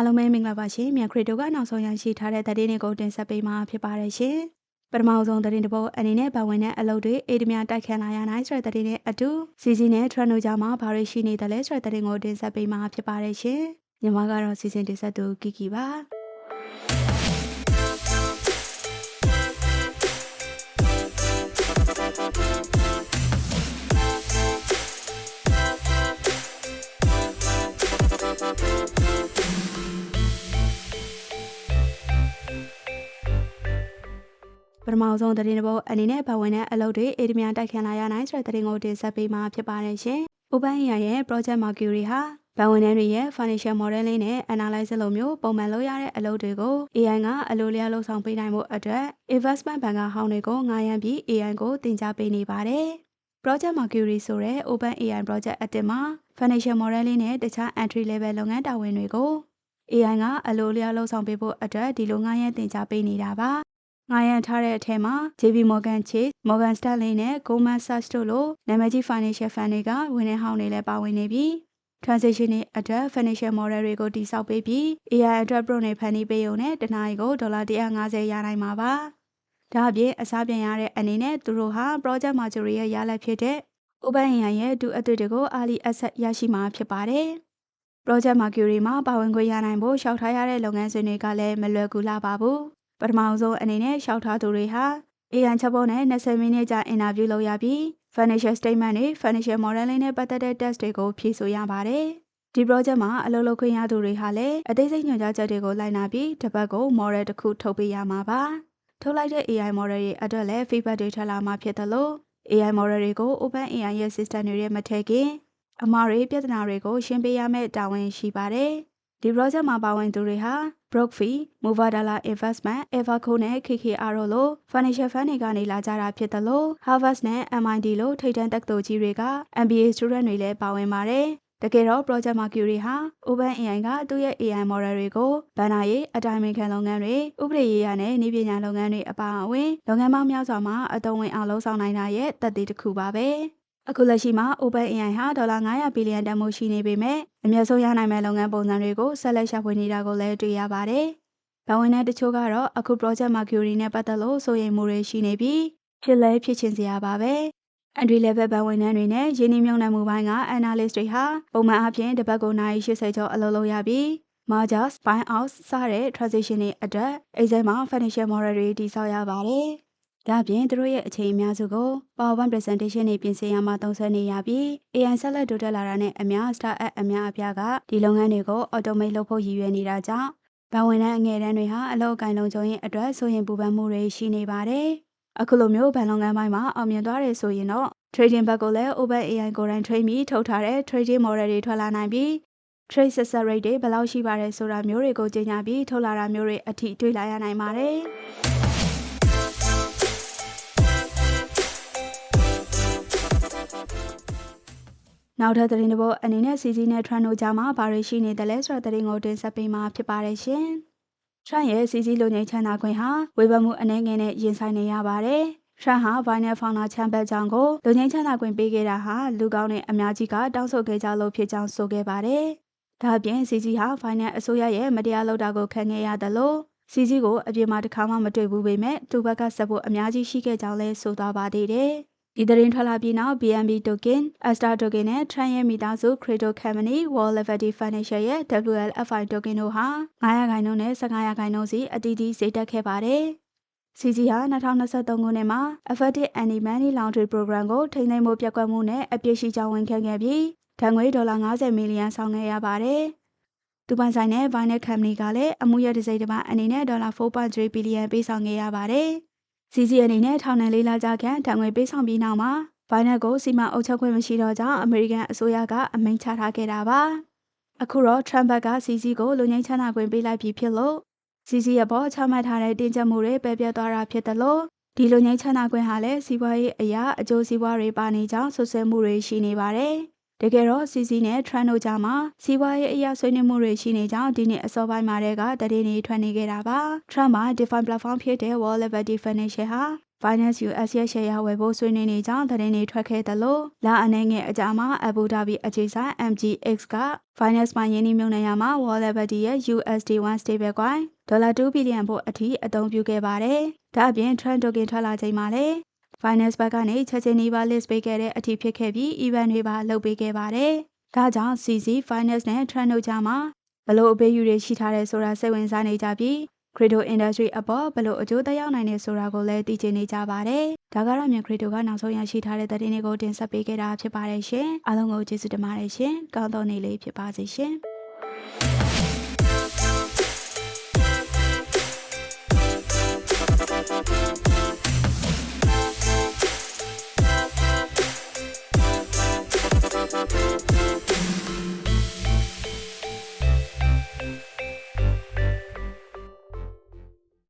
အားလုံးပဲမင်္ဂလာပါရှင်မြန်ခရစ်တိုကနောက်ဆုံးရရှိထားတဲ့သတင်းတွေကိုတင်ဆက်ပေးမှာဖြစ်ပါတယ်ရှင်ပထမဆုံးသတင်းတစ်ပုဒ်အနေနဲ့ပါဝင်တဲ့အလုပ်တွေအေးဒမြတိုက်ခတ်လာရနိုင်ဆိုတဲ့သတင်းနဲ့အတူစီစီနဲ့ထရနိုဂျာမှာဘာတွေရှိနေတယ်လဲဆိုတဲ့သတင်းကိုတင်ဆက်ပေးမှာဖြစ်ပါတယ်ရှင်ညီမကတော့စီစဉ်တင်ဆက်သူကီကီပါ ထမဆုံးသတင်းတစ်ပုဒ်အနေနဲ့ပါဝင်တဲ့အလုပ်တွေအေးဒမြတိုက်ခတ်လာရနိုင်ဆိုတဲ့သတင်းကိုတင်ဆက်ပေးမှာဖြစ်ပါတယ်ရှင်။ Open AI ရဲ့ Project Mercury ဟာဘဏ်ဝန်ထမ်းတွေရဲ့ financial modeling နဲ့ analysis လိုမျိုးပုံမှန်လုပ်ရတဲ့အလုပ်တွေကို AI ကအလိုလျောက်လုပ်ဆောင်ပေးနိုင်မှုအတွက် investment ဘဏ်ကဟောင်းတွေကိုငှားရမ်းပြီး AI ကိုတင် जा ပေးနေပါတယ်။ Project Mercury ဆိုတဲ့ Open AI project အတစ်မှာ financial modeling နဲ့တခြား entry level လုပ်ငန်းတာဝန်တွေကို AI ကအလိုလျောက်လုပ်ဆောင်ပေးဖို့အတွက်ဒီလိုငှားရမ်းတင် जा ပေးနေတာပါ။ ငှားရမ်းထားတဲ့အထက်မှာ JP Morgan Chase, Morgan Stanley နဲ့ Goldman Sachs တို့လိုနာမည်ကြီး financial fund တွေကဝန်ထမ်းဟောင်းတွေလည်းပါဝင်နေပြီး transition တွေအတွက် financial model တွေကိုတိစောက်ပေးပြီး AI အတွက် prompt တွေဖန်တီးပေးုံနဲ့တနားရီကိုဒေါ်လာ150ရနိုင်မှာပါ။ဒါအပြင်အစားပြန်ရတဲ့အနေနဲ့သူတို့ဟာ project Marjorie ရဲ့ရလဒ်ဖြစ်တဲ့ OpenAI ရဲ့ဒုအသစ်တွေကို early access ရရှိမှာဖြစ်ပါတယ်။ Project Mercury မှာပါဝင်ခွင့်ရနိုင်ဖို့ရှောက်ထားရတဲ့လုပ်ငန်းစဉ်တွေကလည်းမလွယ်ကူလာပါဘူး။ ပထမဆုံးအနေနဲ့ရှောက်ထားသူတွေဟာ AI chatbot နဲ့20မိနစ်ကြာအင်တာဗျူးလုပ်ရပြီး financial statement တွေ financial modeling နဲ့ပတ်သက်တဲ့ test တွေကိုဖြေဆိုရပါတယ်။ဒီ project မှာအလုပ်လုပ်ခွင့်ရသူတွေဟာလည်းအသေးစိတ်ညွှန်ကြားချက်တွေကိုလိုက်နာပြီးတစ်ပတ်ကို model တစ်ခုထုတ်ပေးရမှာပါ။ထုတ်လိုက်တဲ့ AI model တွေအတွက်လည်း feedback တွေထွက်လာမှာဖြစ်တယ်လို့ AI model တွေကို OpenAI ရဲ့ system တွေရဲ့မထည့်ခင်အမှားတွေပြဿနာတွေကိုရှင်းပေးရမယ့်တာဝန်ရှိပါတယ်။ဒီ project မှာပါဝင်သူတွေဟာ Brookfield, Mubadala Investment, Everco နဲ့ KKR တို့လို financial fund တွေကနေလာကြတာဖြစ်တယ်လို့ Harvard နဲ့ MIT လိုထိပ်တန်းတက္ကသိုလ်ကြီးတွေက MBA student တွေလည်းပါဝင်ပါတယ်။တကယ်တော့ Project Mercury ဟာ OpenAI ကသူ့ရဲ့ AI model တွေကိုဗန်နာရေးအတိုင်းအမြခံလုပ်ငန်းတွေဥပဒေရေးရာနဲ့နည်းပညာလုပ်ငန်းတွေအပါအဝင်လုပ်ငန်းပေါင်းများစွာမှာအသုံးဝင်အောင်လုပ်ဆောင်နိုင်တာရဲ့သက်သေတစ်ခုပါပဲ။ အခုလက်ရှိမှာ OpenAI ဟာဒေါ်လာ900ဘီလီယံတန်ဖိုးရှိနေပေမဲ့အမျက်ဆုံးရနိုင်မဲ့လုပ်ငန်းပုံစံတွေကိုဆက်လက်ရှာဖွေနေတာကိုလည်းတွေ့ရပါတယ်။ဘဝန်နဲ့တချို့ကတော့အခု Project Mercury နဲ့ပတ်သက်လို့စိုးရိမ်မှုတွေရှိနေပြီးဖြစ်လဲဖြစ်ချင်စရာပါပဲ။ entry level ဘဏ်ဝန်ထမ်းတွေနဲ့ရင်းနှီးမြှုပ်နှံမှုပိုင်းက analyst တွေဟာပုံမှန်အားဖြင့်တစ်ပတ်ကိုနိုင်80ကျော်အလုပ်လုပ်ရပြီး mergers, buy out စတဲ့ transition တွေအတွက် Excel မှာ financial model တွေတည်ဆောက်ရပါတယ်။ ဒါပြင်သူတို့ရဲ့အချိန်အများစုကို PowerPoint presentation တွေပြင်ဆင်ရမှာသုံးဆွဲနေရပြီး AI ဆက်လက်တိုးတက်လာတာနဲ့အများ startup အများအပြားကဒီလုပ်ငန်းတွေကို automate လုပ်ဖို့ရည်ရွယ်နေတာကြောင့်ဘဏ်ဝန်ထမ်းအငယ်တန်းတွေဟာအလုပ်အကင်လုံခြုံရေးအတွက်ဆိုရင်ပူပန်မှုတွေရှိနေပါတယ်။အခုလိုမျိုးဘဏ်လုပ်ငန်းပိုင်းမှာအောင်မြင်သွားတယ်ဆိုရင်တော့ trading ဘက်ကိုလည်း OpenAI ကိုယ်တိုင် train ပြီးထုတ်ထားတဲ့ trading model တွေထွက်လာနိုင်ပြီး trade success rate တွေဘယ်လောက်ရှိပါတယ်ဆိုတာမျိုးတွေကိုကြေညာပြီးထုတ်လာတာမျိုးတွေအထိတွေ့လာရနိုင်ပါတယ်။ နောက်ထပ်သတင်းတစ်ပုဒ်အနေနဲ့စီစီနဲ့ထရန်တို့ကြားမှာဘာတွေရှိနေတယ်လဲဆိုတဲ့သတင်းကိုတင်ဆက်ပေးမှာဖြစ်ပါတယ်ရှင်။ထရန်ရဲ့စီစီလူငိမ့်ချမ်းသာခွင့်ဟာဝေဖန်မှုအနေငယ်နဲ့ရင်ဆိုင်နေရပါတယ်။ထရန်ဟာဗိုင်းနယ်ဖောင်နာချမ်းဘက်ကြောင့်ကိုလူငိမ့်ချမ်းသာခွင့်ပေးခဲ့တာဟာ လူကောင်းတဲ့အများကြီးက တောင်းဆိုခဲ့ကြလို့ဖြစ်ကြောင်း ဆိုခဲ့ပါတယ်။ဒါ့အပြင်စီစီဟာဗိုင်းနယ်အစိုးရရဲ့ မတရားလုပ်တာကို ခံခဲ့ရတယ်လို့စီစီကို အပြင်မှာ တစ်ခါမှ မတွေ့ဘူးပေမဲ့ သူ့ဘက်ကဆက်ဖို့အများကြီးရှိခဲ့ကြောင်းလဲဆိုသွားပါသေးတယ်။ ဒီသတင်းထွက်လာပြီးနောက် BNB token, Astar token နဲ့ Trend ရဲ့မိသားစု Crypto Company, World Liberty Financial ရဲ့ WLFI token တို့ဟာ900ခိုင်နှုန်းနဲ့1500ခိုင်နှုန်းစီအတီးတီးဈေးတက်ခဲ့ပါတယ်။ CG ဟာ2023ခုနှစ်မှာ Effective Anti-Money Laundering Program ကိုထိန်းသိမ်းဖို့ပြက်ကွက်မှုနဲ့အပြစ်ရှိကြောင်းဝန်ခံခဲ့ပြီး ဒဏ်ငွေဒေါ်လာ90မီလီယံဆောင်ခဲ့ရပါတယ်။သူပိုင်ဆိုင်တဲ့ Binance Company ကလည်း အမှုရတစ်စိတ်တစ်ပိုင်းအနေနဲ့ ဒေါ်လာ 4.3 ဘီလီယံပေးဆောင်ခဲ့ရပါတယ်။ စီစီအနေနဲ့ထောင်နဲ့လေးလကြာခန့်တံငွေပေးဆောင်ပြီးနောက်မှာဘိုင်နက်ကိုစီမံအုပ်ချုပ်ခွင့်မရှိတော့ကြောင်းအမေရိကန်အစိုးရကအမိန့်ချထားခဲ့တာပါအခုတော့ထရမ်ဘတ်ကစီစီကိုလူငင်းချမ်းသာခွင့်ပေးလိုက်ပြီးဖြစ်လို့စီစီရဲ့ဘောချမှတ်ထားတဲ့တင်ကြမှုတွေပယ်ပြတ်သွားတာဖြစ်တယ်လို့ဒီလူငင်းချမ်းသာခွင့်ဟာလည်းစီးပွားရေးအရာအကျိုးစီးပွားတွေပါနေကြောင်းဆွဆွဲမှုတွေရှိနေပါတယ် တကယ်တော့စီစီနဲ့ထရန်တို့ကြားမှာ စီးပွားရေးအရာဆွေးနွေးမှုတွေရှိနေကြောင်း ဒီနေ့အစောပိုင်းမှာတည်းကတည်နေထွက်နေခဲ့တာပါထရန်မှာ Define Platform ဖြစ်တဲ့ World Liberty Financial ဟာ Finance US ရဲ့ share ရဝယ်ဖို့ ဆွေးနွေးနေကြောင်း သတင်းတွေ ထွက်ခဲ့သလိုလာအနေငယ်အကြမှာ Abu Dhabi အခြေဆိုင် MGX က Finance မှာယင်းနှမြုံနေရမှာ Wallet ရဲ့ USD1 stablecoin ဒေါ်လာ 2 ဘီလီယံဖို့အထိ အသုံးပြုခဲ့ပါတယ်။ဒါအပြင် Trend token ထွက်လာချိန်မှာလည်း Finance ဘက်ကနေချက်ချင်းနီးပါး list ပေးခဲ့တဲ့အထိဖြစ်ခဲ့ပြီး event တွေပါလုပ်ပေးခဲ့ပါတယ်။ဒါကြောင့် CC Finance နဲ့ Trend တို့ကြားမှာဘလို့အပေးယူတွေရှိထားတယ်ဆိုတာစိတ်ဝင်စားနေကြပြီး Crypto Industry အပေါ်ဘလို့အကျိုးသက်ရောက်နိုင်တယ်ဆိုတာကိုလည်းသိချင်နေကြပါတယ်။ဒါကတော့မြန် Crypto ကနောက်ဆုံးရရှိထားတဲ့သတင်းတွေကိုတင်ဆက်ပေးခဲ့တာဖြစ်ပါတယ်ရှင်။အားလုံးကိုကျေးဇူးတင်ပါတယ်ရှင်။ကောင်းသောနေ့လေးဖြစ်ပါစေရှင်။